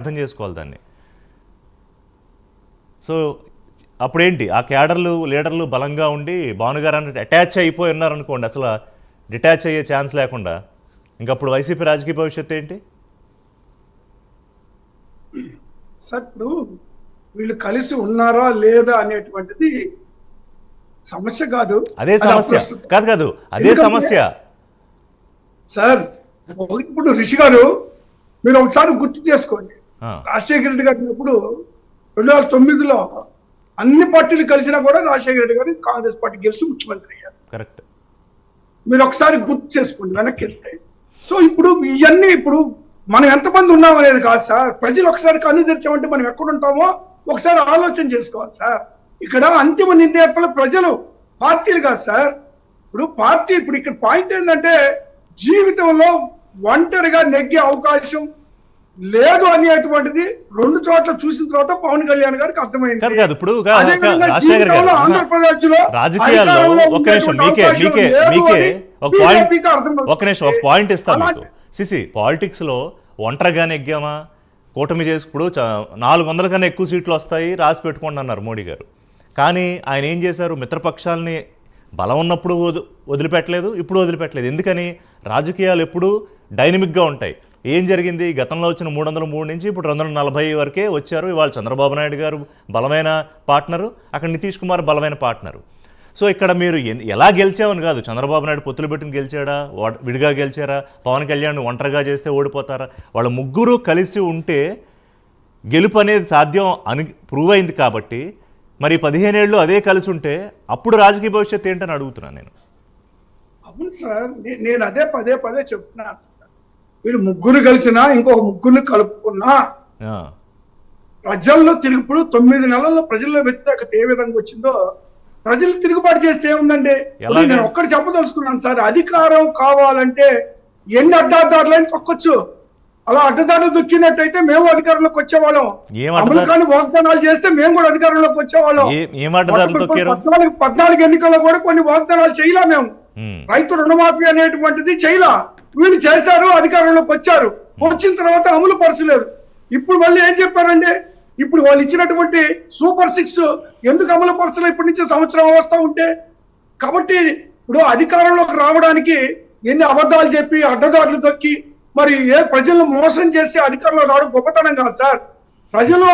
అర్థం చేసుకోవాలి దాన్ని. సో అప్పుడేంటి? ఆ క్యాడర్లు లీడర్లు బలంగా ఉండి భానుగారు అన్నట్టు అటాచ్ అయిపోయి ఉన్నారనుకోండి అసలు డిటాచ్ అయ్యే ఛాన్స్ లేకుండా. ఇంకప్పుడు వైసీపీ రాజకీయ భవిష్యత్తు ఏంటి? సార్ ఇప్పుడు వీళ్ళు కలిసి ఉన్నారా లేదా అనేటువంటిది సమస్య కాదు. అదే సమస్య. కాదు కాదు. అదే సమస్య. సార్ ఇప్పుడు రిషి గారు మీరు ఒకసారి గుర్తు చేసుకోండి. రాజశేఖర రెడ్డి గారు ఉన్నప్పుడు రెండు వేల తొమ్మిదిలో అన్ని పార్టీలు కలిసినా కూడా రాజశేఖర రెడ్డి గారు కాంగ్రెస్ పార్టీ గెలిచి ముఖ్యమంత్రి అయ్యారు. కరెక్ట్. మీరు ఒకసారి గుర్తు చేసుకోండి వెనక్కి వెళ్తే. సో ఇప్పుడు ఇవన్నీ ఇప్పుడు మనం ఎంతమంది ఉన్నాం అనేది కాదు సార్. ప్రజలు ఒకసారి కన్ను తెరిచామంటే మనం ఎక్కడ ఉంటామో ఒకసారి ఆలోచన చేసుకోవాలి సార్. ఇక్కడ అంతిమ నిర్ణేతలు ప్రజలు పార్టీలు కాదు సార్. ఇప్పుడు పార్టీ ఇప్పుడు ఇక్కడ పాయింట్ ఏంటంటే జీవితంలో ఒంటరిగా నెగ్గే అవకాశం లేదు అనేటువంటిది రెండు చోట్ల చూసిన తర్వాత పవన్ కళ్యాణ్ గారికి అర్థమైంది. కాదు కాదు ఇప్పుడు ఆహా. ఆంధ్రప్రదేశ్లో రాజకీయాల్లో ఒక్క నిమిషం మీకే మీకే మీకే ఒక పాయింట్. ఒక నిమిషం ఒక పాయింట్ ఇస్తాను మీకు. సిసి పాలిటిక్స్లో ఒంటరిగా నెగ్గామా కూటమి చేసి ఇప్పుడు చ- నాలుగు వందల కన్నా ఎక్కువ సీట్లు వస్తాయి రాసి పెట్టుకోండి అన్నారు మోడీ గారు. కానీ ఆయన ఏం చేశారు? మిత్రపక్షాలని బలం ఉన్నప్పుడు వద- వదిలిపెట్టలేదు ఇప్పుడు వదిలిపెట్టలేదు. ఎందుకని? రాజకీయాలు ఎప్పుడూ డైనమిక్గా ఉంటాయి. ఏం జరిగింది? గతంలో వచ్చిన మూడు వందల మూడు నుంచి ఇప్పుడు రెండు వందల నలభై వరకే వచ్చారు ఇవాళ చంద్రబాబు నాయుడు గారు బలమైన పార్ట్నరు అక్కడ నితీష్ కుమార్ బలమైన పార్ట్నరు. సో ఇక్కడ మీరు ఎలా గెలిచామని కాదు. చంద్రబాబు నాయుడు పొత్తులు పెట్టిన గెలిచాడా? విడిగా గెలిచారా? పవన్ కళ్యాణ్ ఒంటరిగా చేస్తే ఓడిపోతారా? వాళ్ళ ముగ్గురు కలిసి ఉంటే గెలుపు అనేది సాధ్యం అని ప్రూవ్ అయింది కాబట్టి మరి పదిహేనేళ్ళు అదే కలిసి ఉంటే అప్పుడు రాజకీయ భవిష్యత్తు ఏంటని అడుగుతున్నాను నేను. అవును సార్ నేను అదే పదే పదే చెప్తున్నాను వీళ్ళు ముగ్గురు కలిసినా ఇంకొక ముగ్గురిని కలుపుకున్నా ప్రజల్లో తిరిగి ఇప్పుడు తొమ్మిది నెలల్లో ప్రజల్లో వ్యతిరేకత ఏ విధంగా వచ్చిందో ప్రజలు తిరుగుబాటు చేస్తే ఏముందండి? నేను ఒక్కటి చెప్పదలుచుకున్నాను సార్. అధికారం కావాలంటే ఎన్ని అడ్డాదారులని తొక్కొచ్చు అలా అడ్డదారులు దొక్కినట్టయితే మేము అధికారంలోకి వచ్చేవాళ్ళం. అమలు కాని వాగ్దానాలు చేస్తే మేము కూడా అధికారంలోకి వచ్చేవాళ్ళం. పద్నాలుగు ఎన్నికల్లో కూడా కొన్ని వాగ్దానాలు చేయలే మేము. రైతు రుణమాఫీ అనేటువంటిది చేయలా. వీళ్ళు చేశారు అధికారంలోకి వచ్చారు. వచ్చిన తర్వాత అమలు పరచలేదు. ఇప్పుడు మళ్ళీ ఏం చెప్పారంటే ఇప్పుడు వాళ్ళు ఇచ్చినటువంటి సూపర్ సిక్స్ ఎందుకు అమలు పరచలేదు? ఇప్పటి నుంచి సంవత్సరం అవస్థ ఉంటే కాబట్టి ఇప్పుడు అధికారంలోకి రావడానికి ఎన్ని అబద్ధాలు చెప్పి అడ్డదారులు దొక్కి మరి ఏ ప్రజలను మోసం చేసి అధికారంలో రావడం గొప్పతనం కాదు సార్. ప్రజలు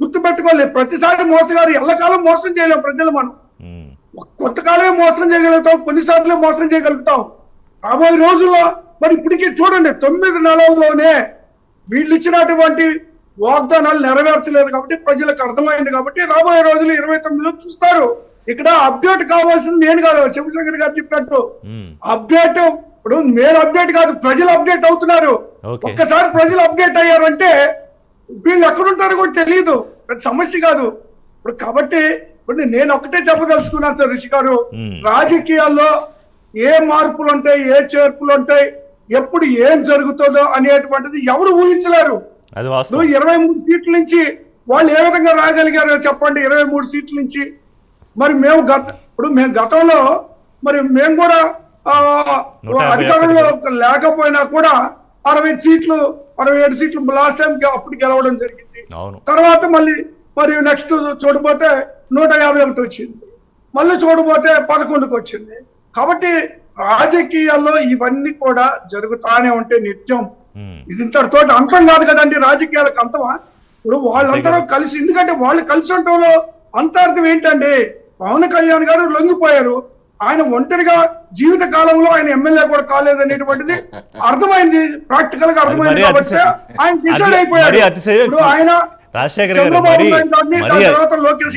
గుర్తుపెట్టుకోలేదు ప్రతిసారి మోసగారు ఎల్లకాలం మోసం చేయలేం ప్రజలు మనం. కొంతకాలమే మోసం చేయగలుగుతాం కొన్నిసార్లు మోసం చేయగలుగుతాం. రాబోయే రోజుల్లో మరి ఇప్పటికీ చూడండి తొమ్మిది నెలల్లోనే వీళ్ళు ఇచ్చినటువంటి వాగ్దానాలు నెరవేర్చలేదు కాబట్టి ప్రజలకు అర్థమైంది కాబట్టి రాబోయే రోజులు ఇరవై తొమ్మిదిలో చూస్తారు. ఇక్కడ అప్డేట్ కావాల్సింది నేను కాదు శివశంకర్ గారు చెప్పినట్టు. అప్డేట్ ఇప్పుడు నేను అప్డేట్ కాదు ప్రజలు అప్డేట్ అవుతున్నారు. ఒక్కసారి ప్రజలు అప్డేట్ అయ్యారంటే వీళ్ళు ఎక్కడుంటారో కూడా తెలియదు అది సమస్య కాదు. ఇప్పుడు కాబట్టి ఇప్పుడు నేను ఒకటే చెప్పదలుచుకున్నాను సార్ రిషి గారు. రాజకీయాల్లో ఏ మార్పులు ఉంటాయి ఏ చేర్పులు ఉంటాయి? ఎప్పుడు ఏం జరుగుతుందో అనేటువంటిది ఎవరు ఊహించలేరు. నువ్వు ఇరవై మూడు సీట్ల నుంచి వాళ్ళు ఏ విధంగా రాగలిగారో చెప్పండి ఇరవై మూడు సీట్ల నుంచి. మరి మేము గత ఇప్పుడు మేము గతంలో మరి మేము కూడా అధికారంలో లేకపోయినా కూడా అరవై సీట్లు అరవై ఏడు సీట్లు లాస్ట్ టైం అప్పుడు గెలవడం జరిగింది. తర్వాత మళ్ళీ మరి నెక్స్ట్ చూడబోతే నూట యాభై ఒకటి వచ్చింది. మళ్ళీ చూడబోతే పదకొండుకి వచ్చింది. కాబట్టి రాజకీయాల్లో ఇవన్నీ కూడా జరుగుతానే ఉంటే నిత్యం. ఇది ఇంతటితో అంతం కాదు కదండి రాజకీయాలకు అంతమా? ఇప్పుడు వాళ్ళందరూ కలిసి ఎందుకంటే వాళ్ళు కలిసి ఉండటంలో అంతర్థం ఏంటండి? పవన్ కళ్యాణ్ గారు లొంగిపోయారు. ఆయన ఒంటరిగా జీవిత కాలంలో ఆయన ఎమ్మెల్యే కూడా కాలేదనేటువంటిది అర్థమైంది ప్రాక్టికల్గా అర్థమైంది కాబట్టి ఆయన డిసైడ్ అయిపోయారు. ఇప్పుడు ఆయన రాజశేఖర్ గారు మరి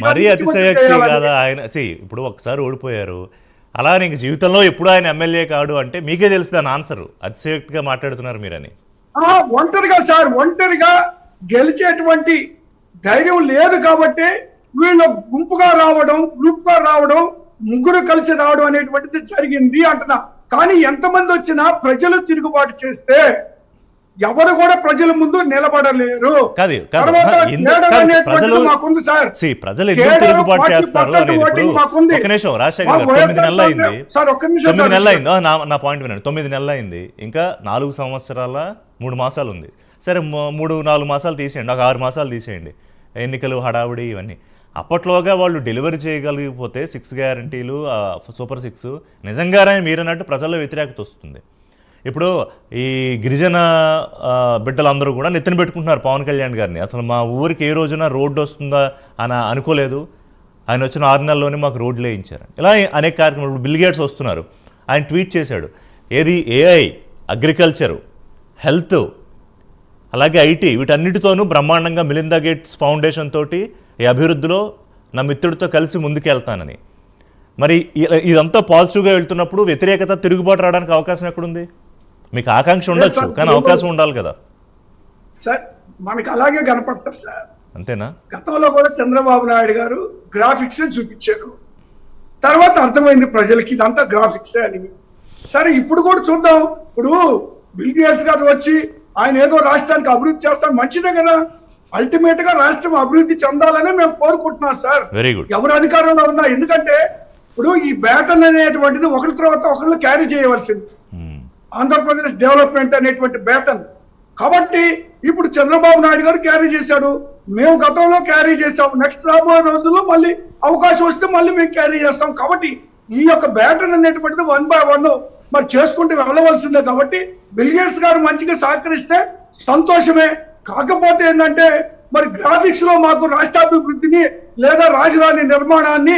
మరి అతిశయోక్తి. కాదా? ఆయన ఇప్పుడు ఒకసారి ఓడిపోయారు. అలా నీకు జీవితంలో ఎప్పుడు ఆయన ఎమ్మెల్యే కాడు అంటే మీకే తెలుసు దాని ఆన్సర్. అతిశయోక్తిగా మాట్లాడుతున్నారు మీరని. ఒంటరిగా సార్ ఒంటరిగా గెలిచేటువంటి ధైర్యం లేదు కాబట్టి వీళ్ళు గుంపుగా రావడం గ్రూప్గా రావడం ముగ్గురు కలిసి రావడం అనేటువంటిది జరిగింది అంటున్నా. కానీ ఎంతమంది వచ్చినా ప్రజలు తిరుగుబాటు చేస్తే ఎవరు కూడా ప్రజల ముందు నిలబడలేరు. కాదు కాదు. తర్వాత ఎందుకు కేడర్ కాదు, అనేటువంటిది ప్రజలు మాకుంది సార్. see, ప్రజలు ఎందుకు కేడర్ తిరుగుబాటు 40% చేస్తారు అనేది ఇప్పుడు ఓటింగ్ మాకుంది. ఒక నిమిషం రాజశేఖర్ మా గారు తొమ్మిది నెలలు అయింది. తొమ్మిది. నెలలు అయింది. నా పాయింట్ వినండి. తొమ్మిది నెలలు అయింది. ఇంకా నాలుగు సంవత్సరాల మూడు మాసాలు ఉంది సరే మూడు నాలుగు మాసాలు తీసేయండి. ఒక ఆరు మాసాలు తీసేయండి. ఎన్నికలు హడావుడి ఇవన్నీ. అప్పట్లోగా వాళ్ళు డెలివరీ చేయగలిగిపోతే సిక్స్ గ్యారంటీలు సూపర్ సిక్స్ నిజంగానే మీరన్నట్టు ప్రజల్లో వ్యతిరేకత వస్తుంది. ఇప్పుడు ఈ గిరిజన బిడ్డలందరూ కూడా నెత్తిన పెట్టుకుంటున్నారు పవన్ కళ్యాణ్ గారిని. అసలు మా ఊరికి ఏ రోజున రోడ్డు వస్తుందా అని అనుకోలేదు. ఆయన వచ్చిన ఆరు నెలల్లోనే మాకు రోడ్లు వేయించారు. ఇలా అనేక కార్యక్రమాలు. ఇప్పుడు వస్తున్నారు. ఆయన ట్వీట్ చేశాడు. ఏది ఏఐ అగ్రికల్చరు హెల్త్ అలాగే ఐటీ వీటన్నిటితోనూ బ్రహ్మాండంగా మిలిందా గేట్స్ ఫౌండేషన్ తోటి ఈ అభివృద్ధిలో నా మిత్రుడితో కలిసి ముందుకెళ్తానని. మరి ఇదంతా పాజిటివ్గా వెళ్తున్నప్పుడు వ్యతిరేకత తిరుగుబాటు రావడానికి అవకాశం ఎక్కడుంది? మీకు ఆకాంక్ష ఉండొచ్చు. కానీ అవకాశం ఉండాలి కదా. సార్ మనకి అలాగే కనపడతారు సార్ అంతేనా? గతంలో కూడా చంద్రబాబు నాయుడు గారు గ్రాఫిక్స్ చూపించారు. తర్వాత అర్థమైంది ప్రజలకి ఇదంతా గ్రాఫిక్స్ అని. సరే ఇప్పుడు కూడా చూద్దాం. ఇప్పుడు బిల్ గేట్స్ గారు వచ్చి ఆయన ఏదో రాష్ట్రానికి అభివృద్ధి చేస్తాడు మంచిదే కదా. అల్టిమేట్గా రాష్ట్రం అభివృద్ధి చెందాలనే మేము కోరుకుంటున్నాం సార్ వెరీ గుడ్ ఎవరు అధికారంలో ఉన్నా ఎందుకంటే ఇప్పుడు ఈ బ్యాటన్ అనేటువంటిది ఒకరి తర్వాత ఒకరిని క్యారీ చేయవలసింది. ఆంధ్రప్రదేశ్ డెవలప్మెంట్ అనేటువంటి బేతన్ కాబట్టి ఇప్పుడు చంద్రబాబు నాయుడు గారు క్యారీ చేశాడు. మేము గతంలో క్యారీ చేసాం నెక్స్ట్ రాబోయే రోజుల్లో మళ్ళీ అవకాశం వస్తే మళ్ళీ మేము క్యారీ చేస్తాం. కాబట్టి ఈ యొక్క బ్యాటర్ అనేటువంటిది వన్ బై వన్ మరి చేసుకుంటూ వెళ్ళవలసిందే. కాబట్టి బిల్గేట్స్ గారు మంచిగా సహకరిస్తే సంతోషమే. కాకపోతే ఏంటంటే మరి గ్రాఫిక్స్లో మాకు రాష్ట్రాభివృద్ధిని లేదా రాజధాని నిర్మాణాన్ని